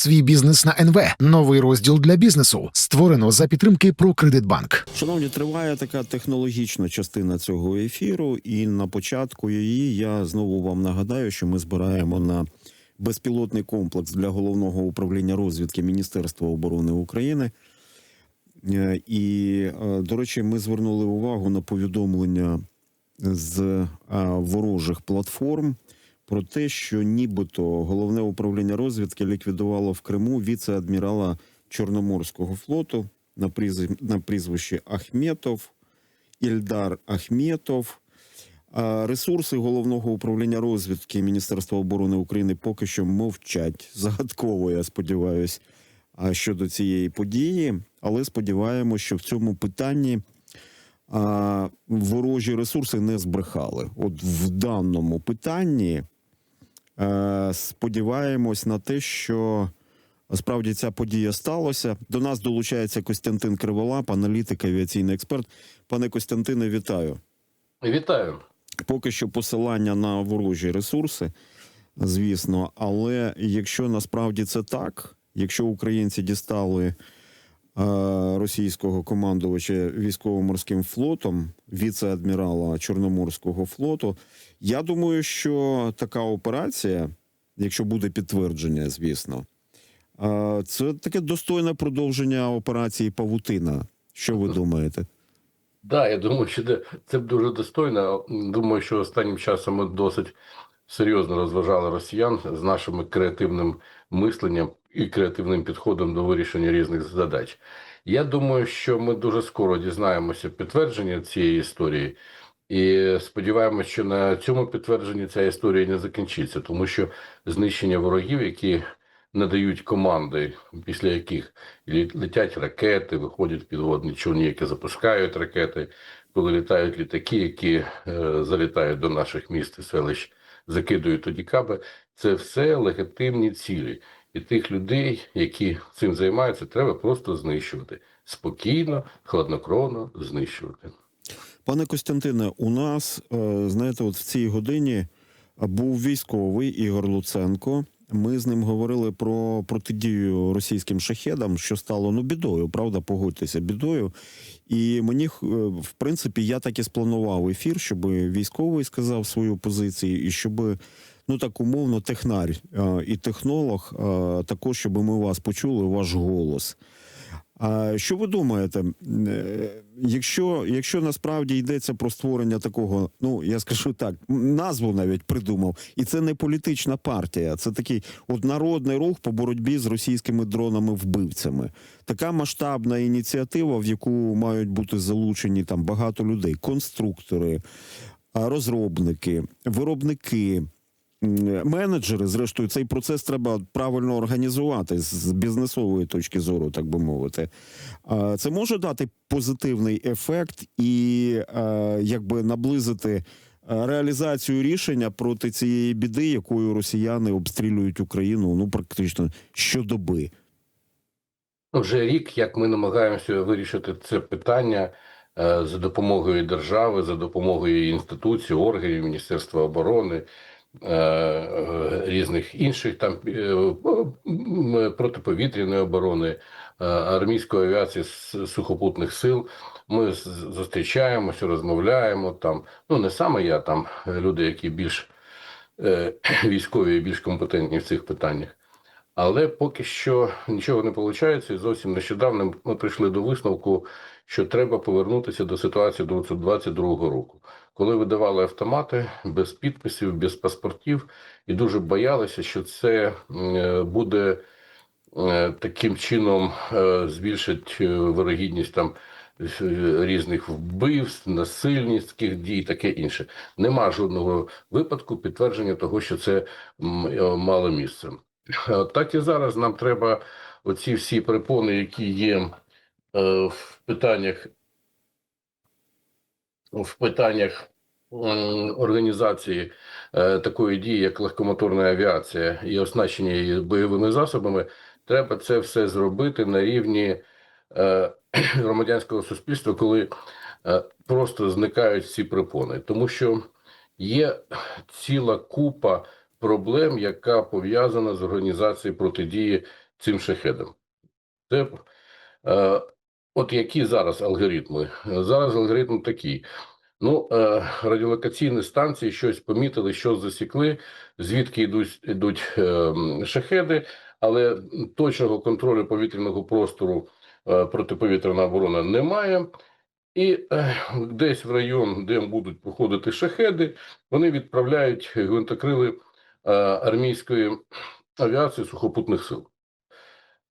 Свій бізнес на НВ. Новий розділ для бізнесу. Створено за підтримки «Прокредитбанк». Шановні, триває така технологічна частина цього ефіру, і на початку її я знову вам нагадаю, що ми збираємо на безпілотний комплекс для головного управління розвідки Міністерства оборони України. Е, І, е, до речі, ми звернули увагу на повідомлення з е, ворожих платформ про те, що нібито головне управління розвідки ліквідувало в Криму віце-адмірала Чорноморського флоту на прізв- на прізвище Ахметов, Ільдар Ахметов. А ресурси головного управління розвідки Міністерства оборони України поки що мовчать. Загадково, я сподіваюся, щодо цієї події. Але сподіваємося, що в цьому питанні а, ворожі ресурси не збрехали. От в даному питанні сподіваємось на те, що справді ця подія сталася. До нас долучається Костянтин Криволап, аналітик, авіаційний експерт. Пане Костянтине, вітаю. Вітаю. Поки що посилання на ворожі ресурси, звісно. Але якщо насправді це так, якщо українці дістали е, російського командувача військово-морським флотом, віце-адмірала Чорноморського флоту, я думаю, що така операція, якщо буде підтвердження, звісно, це таке достойне продовження операції Павутина. Що ви думаєте? Да, я думаю, що це дуже достойно. Думаю, що останнім часом ми досить серйозно розважали росіян з нашим креативним мисленням і креативним підходом до вирішення різних задач. Я думаю, що ми дуже скоро дізнаємося підтвердження цієї історії, і сподіваємося, що на цьому підтвердженні ця історія не закінчиться, тому що знищення ворогів, які надають команди, після яких летять ракети, виходять підводні човни, які запускають ракети, коли літають літаки, які е, залітають до наших міст і селищ, закидують тоді каби. Це все легітимні цілі. І тих людей, які цим займаються, треба просто знищувати спокійно, хладнокровно знищувати. Пане Костянтине, у нас, е, знаєте, от в цій годині був військовий Ігор Луценко. Ми з ним говорили про протидію російським шахедам, що стало ну бідою, правда, погодьтеся, бідою. І мені, е, в принципі, я так і спланував ефір, щоб військовий сказав свою позицію, і щоб ну так умовно технар е, і технолог, також щоб ми вас почули, ваш голос. А що ви думаєте, е, якщо, якщо насправді йдеться про створення такого, ну я скажу так, назву навіть придумав, і це не політична партія, це такий от народний рух по боротьбі з російськими дронами-вбивцями. Така масштабна ініціатива, в яку мають бути залучені там багато людей: конструктори, розробники, виробники. Менеджери, зрештою, цей процес треба правильно організувати з бізнесової точки зору, так би мовити. Це може дати позитивний ефект і е, якби наблизити е, реалізацію рішення проти цієї біди, якою росіяни обстрілюють Україну ну практично щодоби. Ну, Вже рік, як ми намагаємося вирішити це питання е, за допомогою держави, за допомогою інституцій, органів Міністерства оборони, різних інших там е, протиповітряної оборони, е, армійської авіації сухопутних сил. Ми зустрічаємося, розмовляємо там. Ну не саме я, там е, люди, які більш е, військові і більш компетентні в цих питаннях. Але поки що нічого не виходить. І зовсім нещодавно ми прийшли до висновку, що треба повернутися до ситуації 2022 року, коли видавали автомати без підписів, без паспортів, і дуже боялися, що це е, буде е, таким чином е, збільшить вирогідність там різних вбивств, насильницьких дій, таке інше. Нема жодного випадку підтвердження того, що це мало місце. Так і зараз нам треба оці всі препони, які є в питаннях в питаннях організації е, такої дії, як легкомоторна авіація і оснащення її бойовими засобами, треба це все зробити на рівні е, громадянського суспільства, коли е, просто зникають ці препони, тому що є ціла купа проблем, яка пов'язана з організацією протидії цим шахедам. Це, от які зараз алгоритми? Зараз алгоритм такий. Ну, е, радіолокаційні станції щось помітили, що засікли, звідки йдуть, йдуть е, шахеди, але точного контролю повітряного простору е, протиповітряна оборона немає. І десь в район, де будуть проходити шахеди, вони відправляють гвинтокрили армійської авіації сухопутних сил.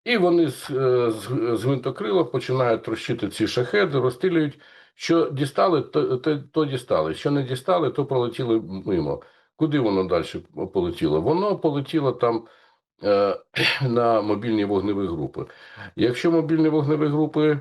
І вони з, е, з, з гвинтокрила починають трощити ці шахеди, розстрілюють. Що дістали, то, то, то дістали. Що не дістали, то пролетіли мимо. Куди воно далі полетіло? Воно полетіло там е, на мобільні вогневі групи. Якщо мобільні вогневі групи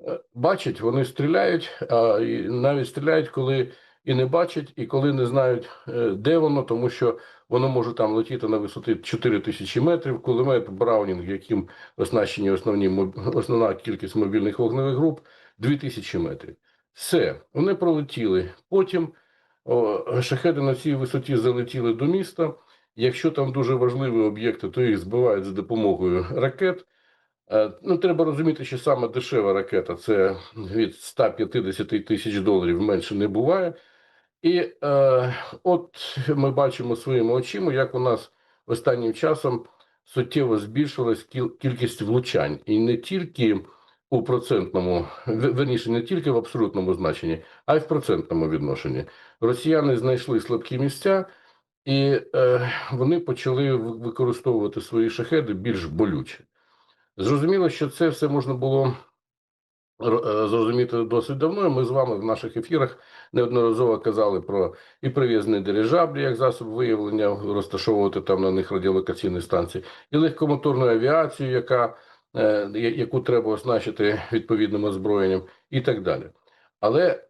е, бачать, вони стріляють, а навіть стріляють, коли і не бачать, і коли не знають, е, де воно, тому що воно може там летіти на висоти 4 тисячі метрів. Кулемет Браунінг, яким оснащені основні основна кількість мобільних вогневих груп, 2000 метрів. Все, вони пролетіли. Потім о, шахеди на цій висоті залетіли до міста. Якщо там дуже важливі об'єкти, то їх збивають за допомогою ракет. Е, Ну, треба розуміти, що саме дешева ракета це від 150 тисяч доларів менше не буває. І е, от ми бачимо своїми очима, як у нас останнім часом суттєво збільшилась кіл- кількість влучань, і не тільки у процентному, верніше, не тільки в абсолютному значенні, а й в процентному відношенні. Росіяни знайшли слабкі місця, і е, вони почали використовувати свої шахеди більш болюче. Зрозуміло, що це все можна було зрозуміти досить давно. Ми з вами в наших ефірах неодноразово казали про і прив'язані дирижаблі як засоб виявлення, розташовувати там на них радіолокаційні станції, і легкомоторну авіацію, яка, е, яку треба оснащити відповідним озброєнням, і так далі. Але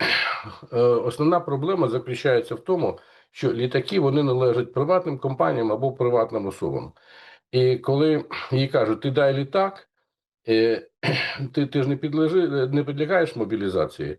е, основна проблема заключається в тому, що літаки вони належать приватним компаніям або приватним особам. І коли їй кажуть, ти дай літак, е, ти, ти ж не підлежи, не підлягаєш мобілізації.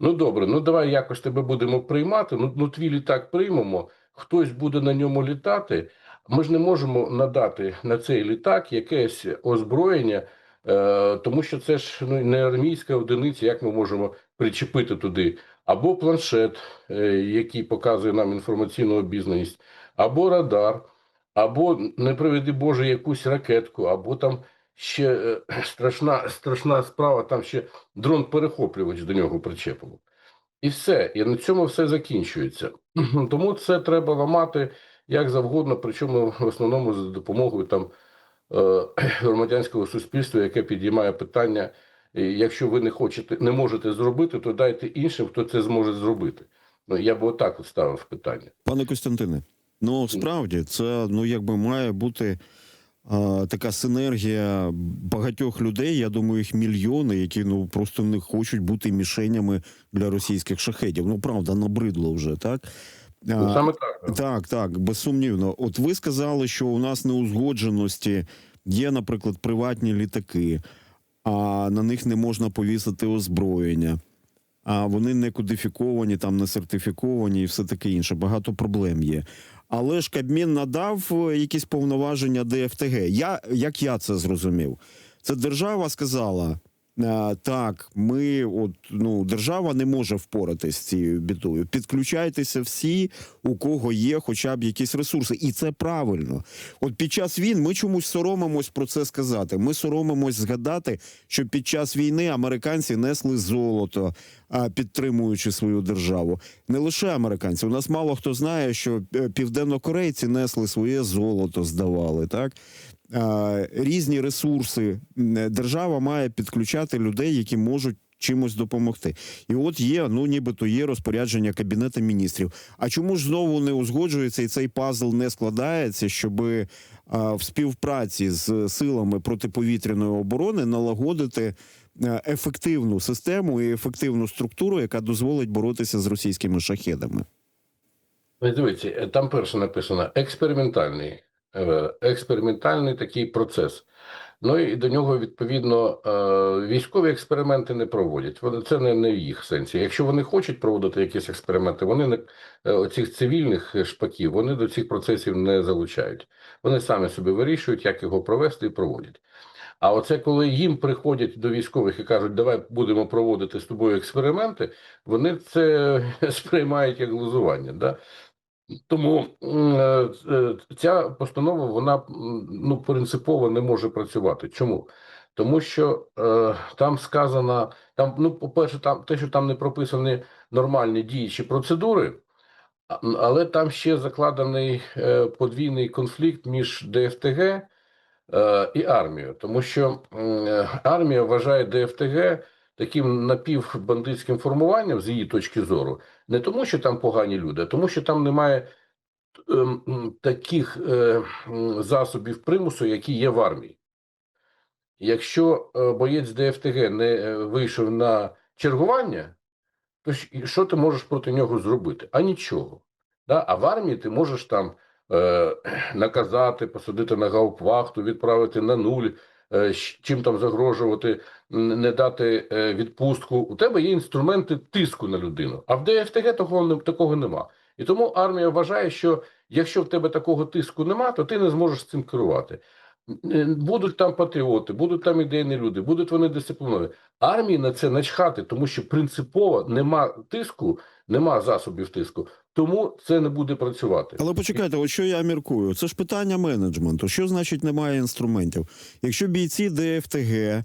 Ну добре, ну давай якось тебе будемо приймати. Ну, ну твій літак приймемо, хтось буде на ньому літати. Ми ж не можемо надати на цей літак якесь озброєння, е, тому що це ж ну, не армійська одиниця, як ми можемо причепити туди, або планшет, е, який показує нам інформаційну обізнаність, або радар, або, не приведи Боже, якусь ракетку, або там ще е, страшна, страшна справа, там ще дрон-перехоплювач до нього причепимо. І все. І на цьому все закінчується. Тому це треба ламати як завгодно, причому в основному за допомогою там е, громадянського суспільства, яке підіймає питання. Якщо ви не хочете, не можете зробити, то дайте іншим, хто це зможе зробити. Ну я б отак от ставив питання. Пане Костянтине, ну справді це ну якби має бути така синергія багатьох людей. Я думаю, їх мільйони, які ну просто не хочуть бути мішенями для російських шахедів. Ну правда, набридло вже так. Ну, саме так. Так, так, безсумнівно. От ви сказали, що у нас неузгодженості є, наприклад, приватні літаки, а на них не можна повісити озброєння. А вони не кодифіковані, там не сертифіковані і все таке інше. Багато проблем є. Але ж Кабмін надав е, якісь повноваження ДФТГ. Я як я це зрозумів? Це держава сказала: так, ми, от ну, держава не може впоратись з цією бідою. Підключайтеся всі, у кого є хоча б якісь ресурси, і це правильно. От під час війн ми чомусь соромимось про це сказати. Ми соромимось згадати, що під час війни американці несли золото, підтримуючи свою державу. Не лише американці. У нас мало хто знає, що е, південнокорейці несли своє золото, здавали так. А, Різні ресурси держава має підключати людей, які можуть чимось допомогти. І от є, ну нібито є розпорядження кабінету міністрів. А чому ж знову не узгоджується і цей пазл не складається, щоб в співпраці з силами протиповітряної оборони налагодити е, ефективну систему і ефективну структуру, яка дозволить боротися з російськими шахедами? Дивіться, е, там перше написано експериментальний, е, експериментальний такий процес. Ну і до нього відповідно е, військові експерименти не проводять. Вони це не, не в їх сенсі. Якщо вони хочуть проводити якісь експерименти, вони не е, оцих цивільних шпаків вони до цих процесів не залучають. Вони самі собі вирішують, як його провести і проводять. А оце коли їм приходять до військових і кажуть, давай будемо проводити з тобою експерименти, вони це сприймають як глузування. Да? Тому е, е, ця постанова вона ну принципово не може працювати. Чому? Тому що е, там сказано, там, ну, по-перше, там те, що там не прописані нормальні діючі процедури, але там ще закладений е, подвійний конфлікт між ДФТГ е, і армією, тому що е, армія вважає ДФТГ таким напівбандитським формуванням з її точки зору, не тому, що там погані люди, а тому, що там немає ем, м, таких е, засобів примусу, які є в армії. Якщо е, боєць ДФТГ не е, вийшов на чергування, то що ти можеш проти нього зробити? А нічого. Да? А в армії ти можеш там е, наказати, посадити на гауптвахту, відправити на нуль, е, чим там загрожувати, не дати е, відпустку. У тебе є інструменти тиску на людину. А в ДФТГ такого, такого нема. І тому армія вважає, що якщо в тебе такого тиску нема, то ти не зможеш цим керувати. Е, Будуть там патріоти, будуть там ідейні люди, будуть вони дисципліновані. Армії на це начхати, тому що принципово нема тиску, нема засобів тиску, тому це не буде працювати. Але почекайте, от що я міркую? Це ж питання менеджменту. Що значить немає інструментів? Якщо бійці ДФТГ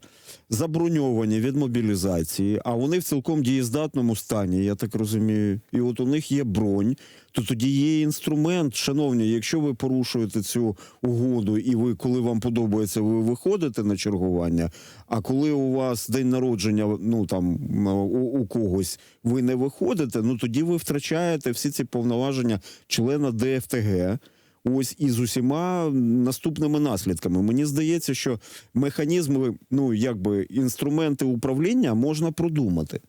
заброньовані від мобілізації, а вони в цілком дієздатному стані, я так розумію, і от у них є бронь, то тоді є інструмент, шановні, якщо ви порушуєте цю угоду, і ви, коли вам подобається, ви виходите на чергування. А коли у вас день народження, ну там у, у когось ви не виходите, ну тоді ви втрачаєте всі ці повноваження члена ДФТГ. Ось і з усіма наступними наслідками. Мені здається, що механізми, ну якби інструменти управління можна продумати.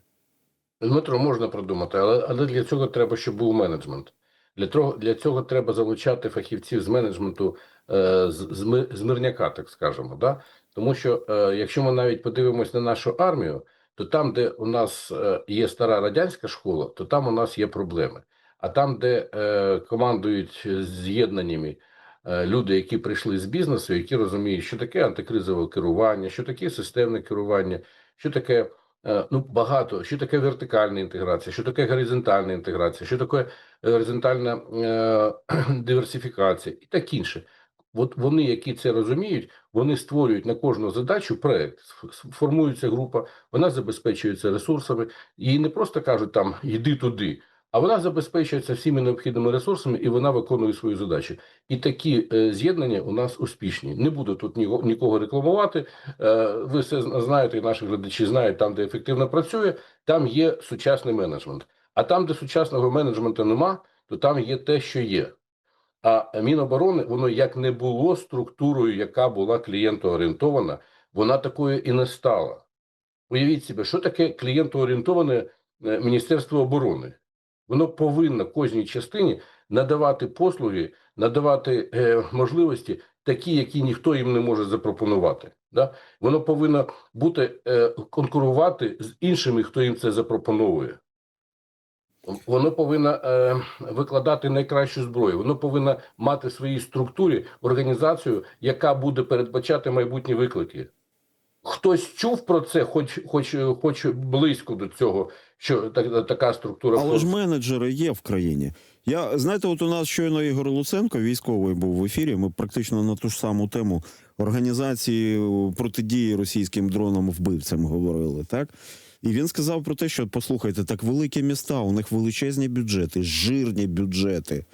Дмитро, можна продумати, але, але для цього треба, щоб був менеджмент. Для того для цього треба залучати фахівців з менеджменту е, з, з, з мирняка, так скажемо. Да? Тому що е, якщо ми навіть подивимось на нашу армію, то там, де у нас е, є стара радянська школа, то там у нас є проблеми. А там, де е, командують з'єднаннями е, люди, які прийшли з бізнесу, які розуміють, що таке антикризове керування, що таке системне керування, що таке ну багато, що таке вертикальна інтеграція, що таке горизонтальна інтеграція, що таке горизонтальна е, диверсифікація? І так інше. От вони, які це розуміють, вони створюють на кожну задачу проект. Формується група, вона забезпечується ресурсами, і не просто кажуть там йди туди, а вона забезпечується всіми необхідними ресурсами і вона виконує свою задачу. І такі е, з'єднання у нас успішні. Не буду тут нікого рекламувати. Е, ви все знаєте, і наші глядачі знають, там, де ефективно працює, там є сучасний менеджмент. А там, де сучасного менеджменту нема, то там є те, що є. А Міноборони, воно як не було структурою, яка була клієнтоорієнтована, вона такою і не стала. Уявіть собі, що таке клієнтоорієнтоване е, Міністерство оборони? Воно повинно кожній частині надавати послуги, надавати е, можливості, такі, які ніхто їм не може запропонувати. Да? Воно повинно бути е, конкурувати з іншими, хто їм це запропоновує. Воно повинно е, викладати найкращу зброю. Воно повинно мати в своїй структурі організацію, яка буде передбачати майбутні виклики. Хтось чув про це, хоч, хоч, хоч близько до цього, що так, така структура. Але ж менеджери є в країні. Я знаєте, от у нас щойно Ігор Луценко, військовий, був в ефірі. Ми практично на ту ж саму тему організації е, протидії російським дронам вбивцям говорили, так? І він сказав про те, що послухайте, так великі міста, у них величезні бюджети, жирні бюджети.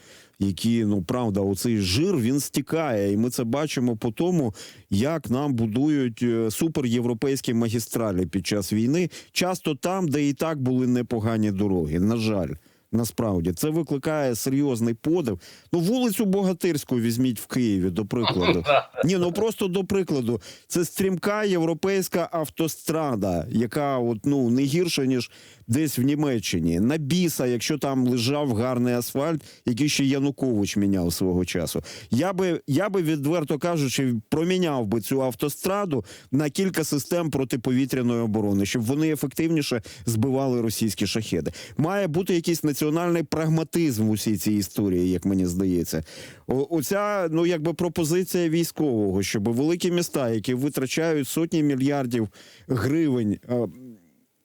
Які ну правда, оцей жир він стікає, і ми це бачимо по тому, як нам будують е, суперєвропейські магістралі під час війни, часто там, де і так були непогані дороги. На жаль, Насправді це викликає серйозний подив. Ну, вулицю Богатирську візьміть в Києві, до прикладу. Ні, ну просто до прикладу, це стрімка європейська автострада, яка от ну не гірша ніж десь в Німеччині. На біса, якщо там лежав гарний асфальт, який ще Янукович міняв свого часу. Я би я би відверто кажучи, проміняв би цю автостраду на кілька систем протиповітряної оборони, щоб вони ефективніше збивали російські шахеди. Має бути якийсь національний прагматизм в усій цій історії, як мені здається. О, оця ну якби пропозиція військового, щоб великі міста, які витрачають сотні мільярдів гривень, е,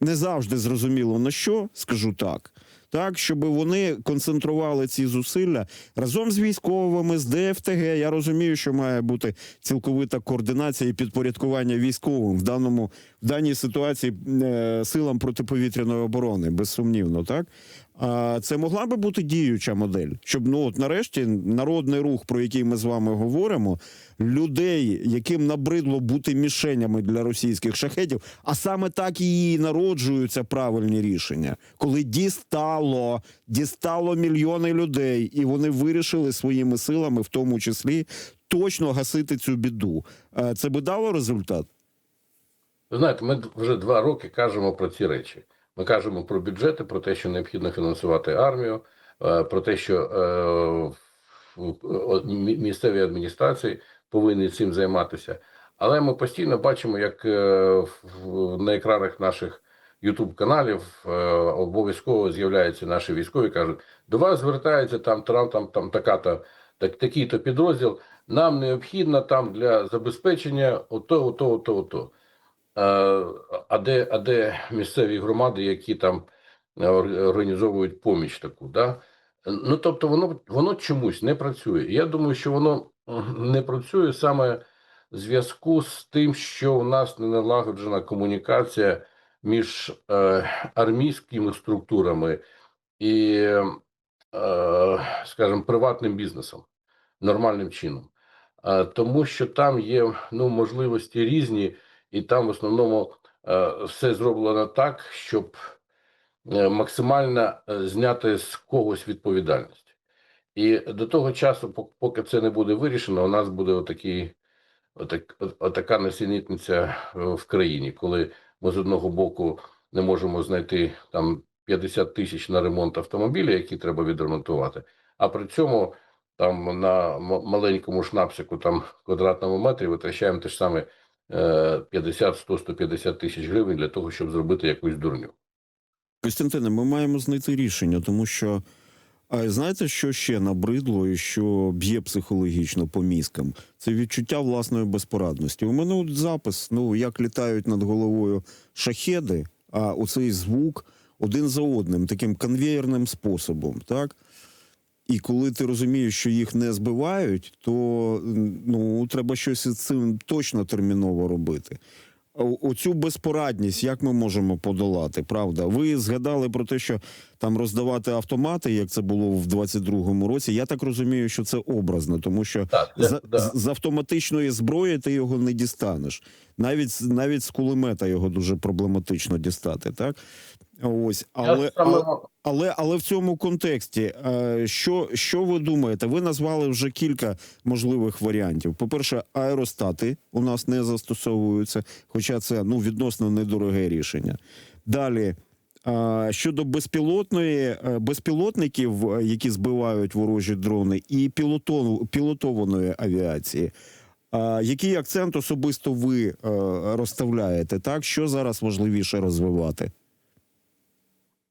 не завжди зрозуміло на що, скажу так. Так, щоб вони концентрували ці зусилля разом з військовими, з ДФТГ. Я розумію, що має бути цілковита координація і підпорядкування військовим в даному в даній ситуації е, силам протиповітряної оборони, безсумнівно, так. Це могла би бути діюча модель, щоб ну от нарешті народний рух, про який ми з вами говоримо, людей, яким набридло бути мішенями для російських шахетів, а саме так і народжуються правильні рішення, коли дістало, дістало мільйони людей, і вони вирішили своїми силами, в тому числі, точно гасити цю біду. Це би дало результат. Знаєте, ми вже два роки кажемо про ці речі. Ми кажемо про бюджети, про те, що необхідно фінансувати армію, е, про те, що е, місцеві адміністрації повинні цим займатися. Але ми постійно бачимо, як е, на екранах наших Ютуб каналів е, обов'язково з'являються наші військові, кажуть: до вас звертається там там, там, там така-то так, такий-то підрозділ. Нам необхідно там для забезпечення ото, ото, ото, ото. А де, а де місцеві громади, які там е, організовують поміч таку, да? Ну тобто, воно воно чомусь не працює. Я думаю, що воно не працює саме в зв'язку з тим, що у нас не налагоджена комунікація між е, армійськими структурами і, е, скажімо, приватним бізнесом нормальним чином. Е, Тому що там є ну, можливості різні, і там в основному е, все зроблено так, щоб е, максимально е, зняти з когось відповідальність. І до того часу, поки це не буде вирішено, у нас буде отакий, отак, отака несенітниця в країні, коли ми з одного боку не можемо знайти там 50 тисяч на ремонт автомобіля, які треба відремонтувати, а при цьому там на маленькому шнапсику, там квадратному метрі витрачаємо те ж саме е, 50, 100, 150 тисяч гривень для того, щоб зробити якусь дурню. Костянтине, ми маємо знайти рішення, тому що а знаєте, що ще набридло і що б'є психологічно по мізкам? Це відчуття власної безпорадності. У мене от запис, ну як літають над головою шахеди, а оцей звук один за одним, таким конвеєрним способом, так? І коли ти розумієш, що їх не збивають, то ну треба щось із цим точно терміново робити. Оцю безпорадність, як ми можемо подолати, правда? Ви згадали про те, що там роздавати автомати, як це було в 22-му році. Я так розумію, що це образно, тому що Так, з, да. з, з автоматичної зброї ти його не дістанеш. Навіть з- навіть з кулемета його дуже проблематично дістати, так? Ось, але, але, але, але в цьому контексті, е, що, що ви думаєте? Ви назвали вже кілька можливих варіантів. По-перше, аеростати у нас не застосовуються, хоча це ну, відносно недороге рішення. Далі. е, Щодо безпілотної е, безпілотників, які збивають ворожі дрони, і пілотон, пілотованої авіації, який акцент особисто ви розставляєте? Так, що зараз важливіше розвивати?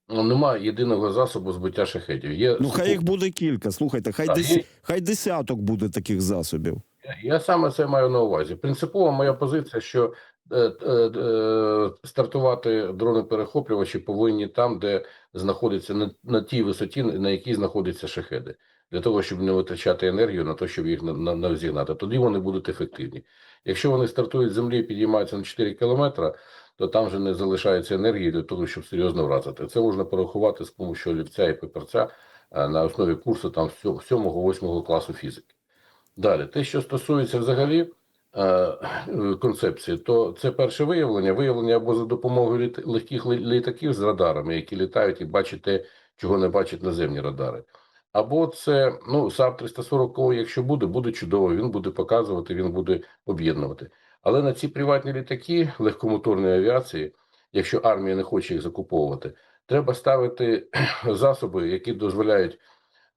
Ну, Немає єдиного засобу збиття шахетів. Є Ну, хай їх буде кілька. Слухайте, хай Так, десь є- хай десяток буде таких засобів. Я саме це маю на увазі. Принципова моя позиція, що е, е, е, стартувати дрони-перехоплювачі повинні там, де знаходиться на, на тій висоті, на якій знаходяться шахеди, для того, щоб не витрачати енергію на те, щоб їх на, на, навзігнати. Тоді вони будуть ефективні. Якщо вони стартують з землі і підіймаються на 4 кілометри, то там вже не залишається енергії для того, щоб серйозно вразити. Це можна порахувати з допомогою олівця і паперця е, на основі курсу там 7-8 класу фізики. Далі, те, що стосується взагалі е, концепції, то це перше виявлення. Виявлення або за допомогою легких літаків з радарами, які літають і бачать те, чого не бачать наземні радари. Або це ну САП 340 якщо буде, буде чудово. Він буде показувати, він буде об'єднувати. Але на ці приватні літаки легкомоторної авіації, якщо армія не хоче їх закуповувати, треба ставити засоби, які дозволяють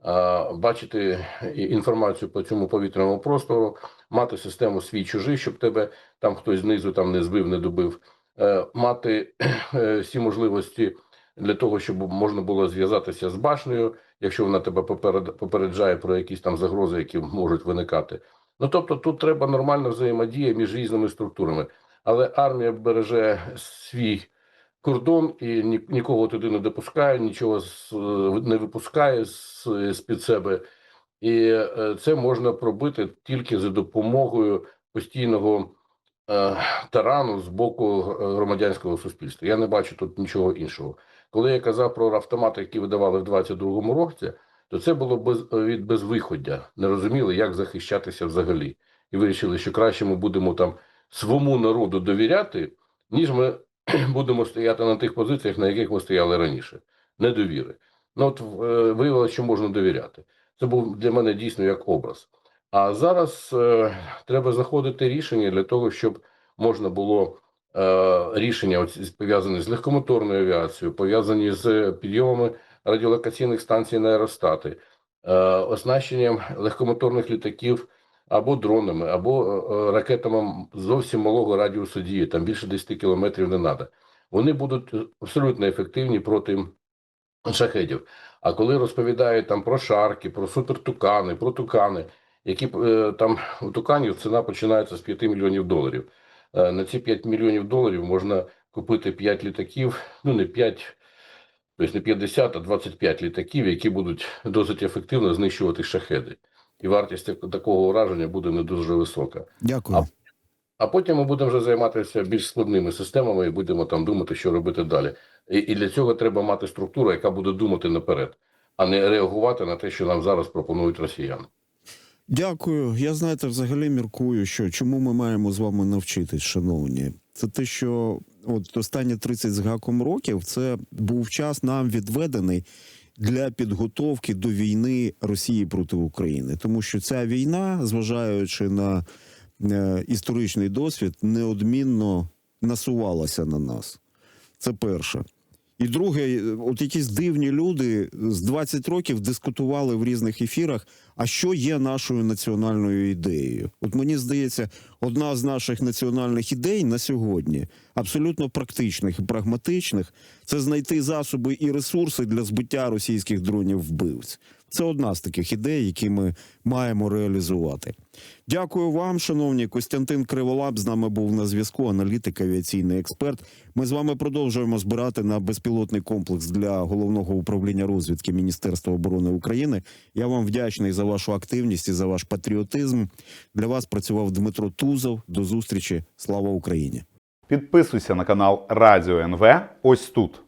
а, бачити інформацію по цьому повітряному простору, мати систему свій чужий, щоб тебе там хтось знизу там не збив, не добив, е, мати е, всі можливості для того, щоб можна було зв'язатися з башнею, якщо вона тебе поперед- попереджає про якісь там загрози, які можуть виникати. Ну тобто тут треба нормальна взаємодія між різними структурами, але армія береже свій кордон і ні, нікого туди не допускає, нічого з, не випускає з під себе. І е, це можна пробити тільки за допомогою постійного е, тарану з боку громадянського суспільства. Я не бачу тут нічого іншого. Коли я казав про автомати, які видавали в 22-му році, то це було без від безвиходя. Не розуміли, як захищатися взагалі, і вирішили, що краще ми будемо там своєму народу довіряти, ніж ми будемо стояти на тих позиціях, на яких ми стояли раніше. Недовіри. Ну от е, виявилося, що можна довіряти. Це був для мене дійсно як образ. А зараз е, треба знаходити рішення для того, щоб можна було е, рішення пов'язані з легкомоторною авіацією, пов'язані з підйомами радіолокаційних станцій на аеростати, е, оснащенням легкомоторних літаків або дронами, або е, е, ракетами зовсім малого радіусу дії, там більше 10 кілометрів не треба. Вони будуть абсолютно ефективні проти шахедів. А коли розповідають там про шарки, про супертукани, про тукани, які там у туканів ціна починається з 5 мільйонів доларів. На ці 5 мільйонів доларів можна купити 5 літаків, ну не 5, тобто не 50, а 25 літаків, які будуть досить ефективно знищувати шахеди. І вартість такого ураження буде не дуже висока. Дякую. А потім ми будемо вже займатися більш складними системами і будемо там думати, що робити далі. І, і для цього треба мати структуру, яка буде думати наперед, а не реагувати на те, що нам зараз пропонують росіяни. Дякую. Я знаєте, взагалі міркую, що чому ми маємо з вами навчитись, шановні. Це те, що от останні 30 з гаком років це був час нам відведений для підготовки до війни Росії проти України, тому що ця війна, зважаючи на е, історичний досвід, неодмінно насувалася на нас. Це перше. І друге, от якісь дивні люди з 20 років дискутували в різних ефірах, а що є нашою національною ідеєю. От мені здається, одна з наших національних ідей на сьогодні, абсолютно практичних і прагматичних, це знайти засоби і ресурси для збиття російських дронів вбивць. Це одна з таких ідей, які ми маємо реалізувати. Дякую вам, шановні. Костянтин Криволап з нами був на зв'язку, аналітик, авіаційний експерт. Ми з вами продовжуємо збирати на безпілотний комплекс для головного управління розвідки Міністерства оборони України. Я вам вдячний за вашу активність і за ваш патріотизм. Для вас працював Дмитро Тузов. До зустрічі. Слава Україні! Підписуйся на канал Радіо НВ ось тут.